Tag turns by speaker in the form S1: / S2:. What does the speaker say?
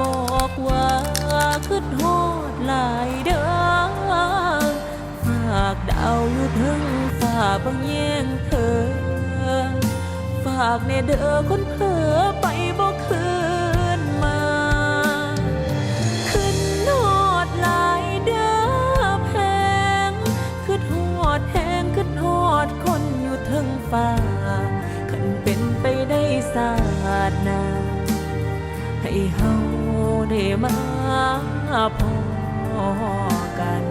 S1: บอกว่าคืดนฮอดหลายเด้อฝากดาวอยู่ถึงฝ่าบังแยงเธอ ฝากในเด้อคนเผลอไปบอกคืนมา ขึ้นฮอดหลายเด้อแพงคืดนฮอดแพงคืดนฮอดคนอยู่ถึงฝ่าขันเป็นไปได้สาดนาให้เฮา มาพอกัน